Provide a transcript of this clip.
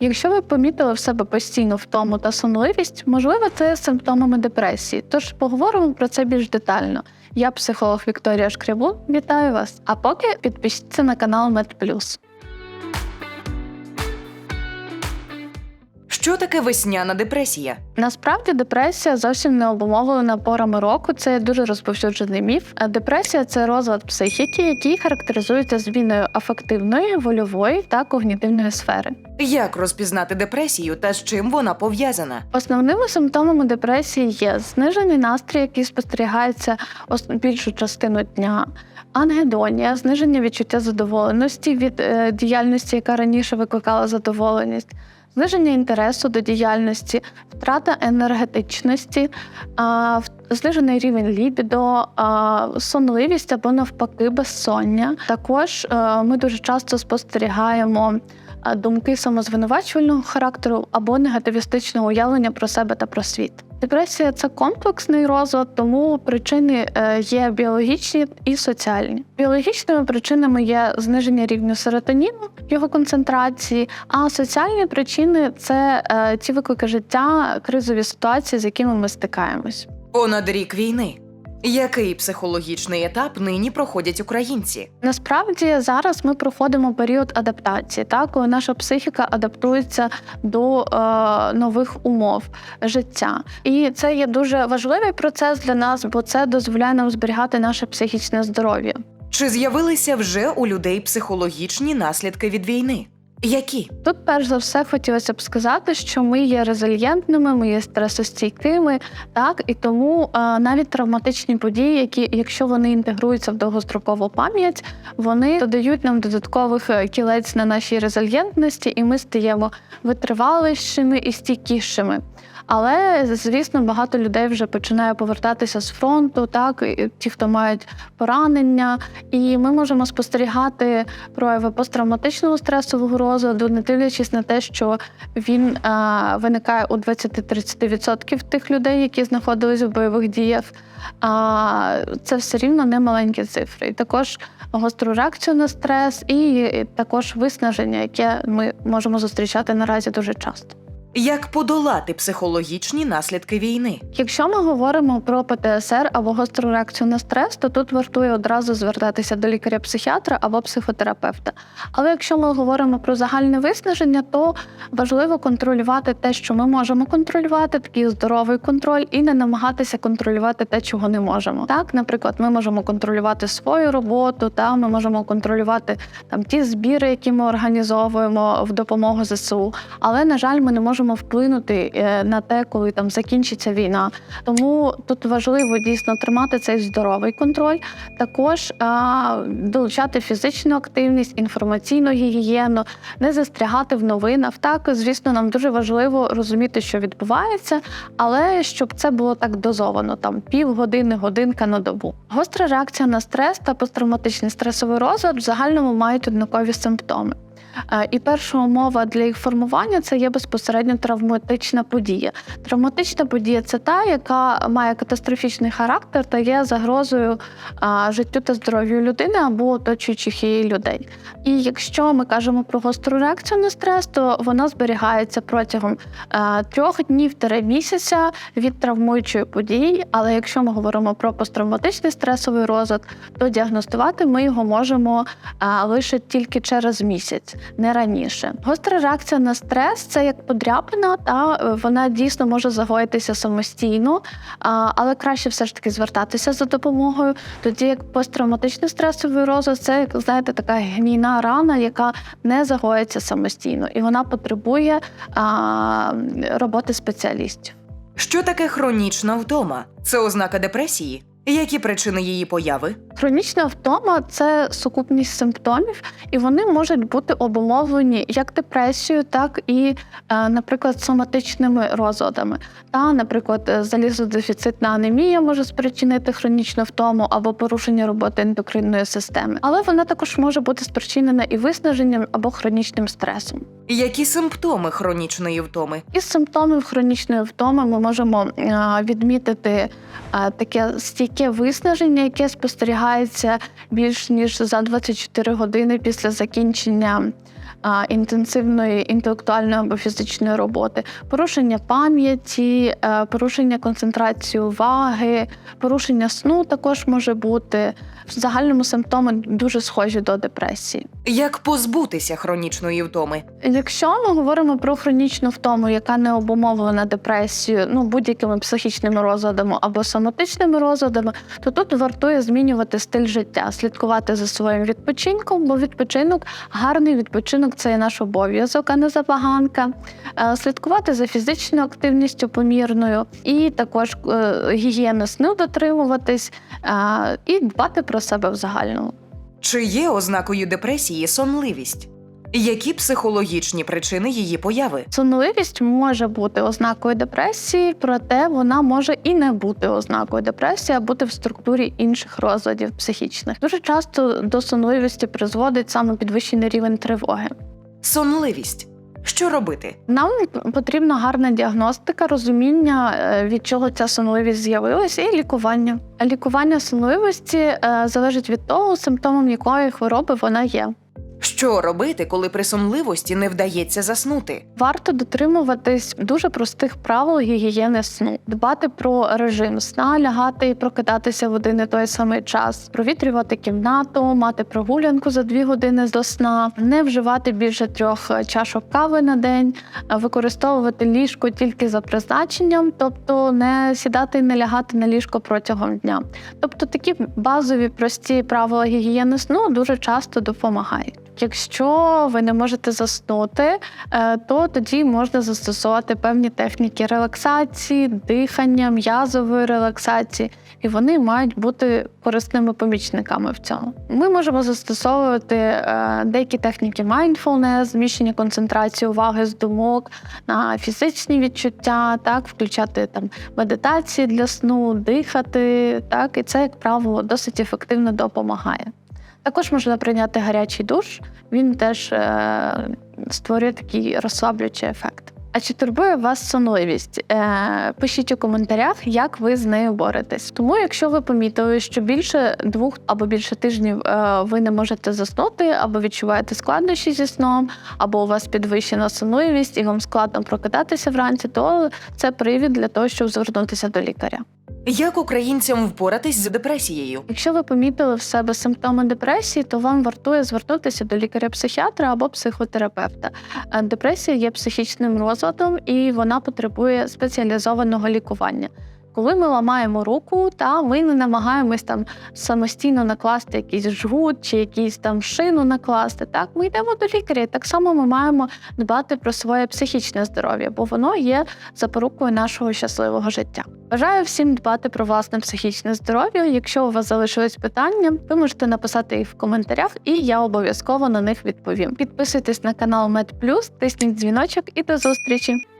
Якщо ви помітили в себе постійну втому та сонливість, можливо, це є симптомами депресії. Тож поговоримо про це більш детально. Я психолог Вікторія Шкрябу. Вітаю вас! А поки підпишіться на канал MedPlus. Що таке весняна депресія? Насправді депресія зовсім не обумовлена порами року. Це дуже розповсюджений міф. Депресія це розлад психіки, який характеризується зміною афективної, вольової та когнітивної сфери. Як розпізнати депресію та з чим вона пов'язана? Основними симптомами депресії є знижений настрій, який спостерігається ос- більшу частину дня, ангедонія, зниження відчуття задоволеності від е, діяльності, яка раніше викликала задоволеність, зниження інтересу до діяльності, втрата енергетичності, знижений рівень лібідо, сонливість або навпаки безсоння. Також е, ми дуже часто спостерігаємо думки самозвинувачувального характеру або негативістичного уявлення про себе та про світ. Депресія це комплексний розлад, тому причини е, є біологічні і соціальні. Біологічними причинами є зниження рівня серотоніну, його концентрації, а соціальні причини це е, ті виклики життя, кризові ситуації, з якими ми стикаємось. Понад рік війни. Який психологічний етап нині проходять українці? Насправді зараз ми проходимо період адаптації, так коли наша психіка адаптується до е, нових умов життя, і це є дуже важливий процес для нас, бо це дозволяє нам зберігати наше психічне здоров'я. Чи з'явилися вже у людей психологічні наслідки від війни? Які? Тут, перш за все, хотілося б сказати, що ми є резильєнтними, ми є стресостійкими, так і тому е, навіть травматичні події, які, якщо вони інтегруються в довгострокову пам'ять, вони додають нам додаткових е, кілець на нашій резильєнтності, і ми стаємо витривалішими і стійкішими. Але звісно, багато людей вже починає повертатися з фронту, так і ті, хто мають поранення, і ми можемо спостерігати прояви посттравматичного стресового розладу, не дивлячись на те, що він е, виникає у 20-30% тих людей, які знаходились в бойових діях. А це все рівно не маленькі цифри. І також гостру реакцію на стрес, і також виснаження, яке ми можемо зустрічати наразі дуже часто. Як подолати психологічні наслідки війни? Якщо ми говоримо про ПТСР або гостру реакцію на стрес, то тут вартує одразу звертатися до лікаря-психіатра або психотерапевта. Але якщо ми говоримо про загальне виснаження, то важливо контролювати те, що ми можемо контролювати, такий здоровий контроль, і не намагатися контролювати те, чого не можемо. Так, наприклад, ми можемо контролювати свою роботу, та ми можемо контролювати там ті збіри, які ми організовуємо в допомогу ЗСУ. Але на жаль, ми не можемо вплинути е, на те, коли там закінчиться війна. Тому тут важливо дійсно тримати цей здоровий контроль, також а, долучати фізичну активність, інформаційну гігієну, не застрягати в новинах. Так, звісно, нам дуже важливо розуміти, що відбувається, але щоб це було так дозовано, там півгодини, годинка на добу. Гостра реакція на стрес та посттравматичний стресовий розлад в загальному мають однакові симптоми. Е, І перша умова для їх формування це є безпосередньо травматична подія. Травматична подія це та, яка має катастрофічний характер та є загрозою життю та здоров'ю людини або оточуючих її людей. І якщо ми кажемо про гостру реакцію на стрес, то вона зберігається протягом трьох днів три місяця від травмуючої події. Але якщо ми говоримо про посттравматичний стресовий розлад, то діагностувати ми його можемо лише тільки через місяць, не раніше. Гостра реакція на стрес це як подряпина, та е, вона дійсно може загоїтися самостійно, але краще все ж таки звертатися за допомогою. Тоді як посттравматичний стресовий розлад, це як знаєте, така гнійна рана, яка не загоїться самостійно, і вона потребує роботи спеціалістів. Що таке хронічна втома? Це ознака депресії? Які причини її появи? Хронічна втома це сукупність симптомів, і вони можуть бути обумовлені як депресією, так і, е, наприклад, соматичними розладами. Та, наприклад, е, залізодефіцитна анемія може спричинити хронічну втому або порушення роботи ендокринної системи. Але вона також може бути спричинена і виснаженням або хронічним стресом. Які симптоми хронічної втоми? Із симптомів хронічної втоми ми можемо е, відмітити таке стійке таке виснаження, яке спостерігається більш ніж за 24 години після закінчення а, інтенсивної інтелектуальної або фізичної роботи, порушення пам'яті, е, порушення концентрації уваги, порушення сну також може бути. В загальному симптоми дуже схожі до депресії. Як позбутися хронічної втоми? Якщо ми говоримо про хронічну втому, яка не обумовлена депресією, ну будь-якими психічними розладами або соматичними розладами, то тут вартує змінювати стиль життя, слідкувати за своїм відпочинком, бо відпочинок, гарний відпочинок це є наш обов'язок, а не забаганка. Е, Слідкувати за фізичною активністю помірною, і також е, гігієни сну дотримуватись е, і дбати про себе в загальному. Чи є ознакою депресії сонливість? Які психологічні причини її появи? Сонливість може бути ознакою депресії, проте вона може і не бути ознакою депресії, а бути в структурі інших розладів психічних. Дуже часто до сонливості призводить саме підвищений рівень тривоги. Сонливість. Що робити? Нам потрібна гарна діагностика, розуміння, е, від чого ця сонливість з'явилася, і лікування. Лікування сонливості е, залежить від того, симптомом якої хвороби вона є. Що робити, коли при сонливості не вдається заснути? Варто дотримуватись дуже простих правил гігієни сну, дбати про режим сна, лягати і прокидатися в один і той самий час, провітрювати кімнату, мати прогулянку за дві години до сна, не вживати більше трьох чашок кави на день, використовувати ліжко тільки за призначенням, тобто не сідати і не лягати на ліжко протягом дня. Тобто такі базові прості правила гігієни сну дуже часто допомагають. Якщо ви не можете заснути, е, то тоді можна застосувати певні техніки релаксації, дихання, м'язової релаксації, і вони мають бути корисними помічниками в цьому. Ми можемо застосовувати е, деякі техніки mindfulness, зміщення концентрації уваги з думок на фізичні відчуття, так, включати там медитації для сну, дихати, так, і це, як правило, досить ефективно допомагає. Також можна прийняти гарячий душ, він теж е, створює такий розслаблюючий ефект. А чи турбує вас сонливість? Е, пишіть у коментарях, як ви з нею боретесь. Тому, якщо ви помітили, що більше двох або більше тижнів е, ви не можете заснути, або відчуваєте складнощі зі сном, або у вас підвищена сонливість і вам складно прокидатися вранці, то це привід для того, щоб звернутися до лікаря. Як українцям впоратись з депресією? Якщо ви помітили в себе симптоми депресії, то вам вартує звернутися до лікаря-психіатра або психотерапевта. Е, Депресія є психічним розладом і вона потребує спеціалізованого лікування. Коли ми ламаємо руку, та ми не намагаємось там самостійно накласти якийсь жгут чи якийсь там шину накласти. Так, ми йдемо до лікаря. І так само ми маємо дбати про своє психічне здоров'я, бо воно є запорукою нашого щасливого життя. Бажаю всім дбати про власне психічне здоров'я. Якщо у вас залишились питання, ви можете написати їх в коментарях, і я обов'язково на них відповім. Підписуйтесь на канал MedPlus, тисніть дзвіночок і до зустрічі!